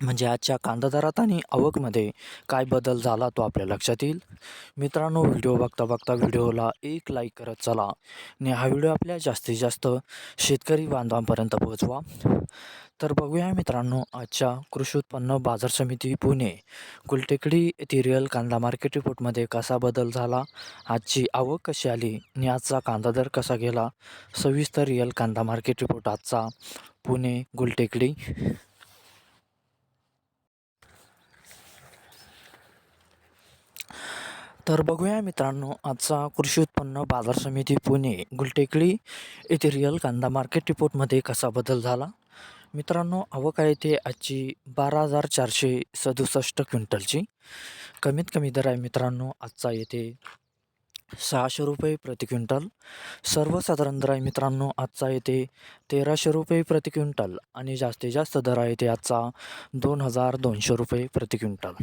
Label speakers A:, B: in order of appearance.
A: म्हणजे आजच्या कांदा दरात आणि आवकमध्ये काय बदल झाला तो आपल्या लक्षात येईल? मित्रांनो व्हिडिओ बघता बघता व्हिडिओला एक लाईक करत चला आणि हा व्हिडिओ आपल्या जास्तीत जास्त शेतकरी बांधवांपर्यंत पोहोचवा. तर बघूया मित्रांनो आजच्या कृषी उत्पन्न बाजार समिती पुणे गुलटेकडी येथे कांदा मार्केट रिपोर्टमध्ये कसा बदल झाला? आजची आवक कशी आली आणि आजचा कांदा दर कसा गेला? सविस्तर रिअल कांदा मार्केट रिपोर्ट आजचा पुणे गुलटेकडी तर बघूया मित्रांनो आजचा कृषी उत्पन्न बाजार समिती पुणे गुलटेकडी येथे रिअल कांदा मार्केट रिपोर्टमध्ये कसा बदल झाला? मित्रांनो आवक आहे ते आजची बारा हजार चारशे सदुसष्ट क्विंटलची. कमीत कमी दर आहे मित्रांनो आजचा येथे सहाशे रुपये प्रति क्विंटल. सर्वसाधारण दर आहे मित्रांनो आजचा येते तेराशे रुपये प्रति क्विंटल आणि जास्तीत जास्त दर आहे ते आजचा दोन हजार दोनशे रुपये प्रति क्विंटल.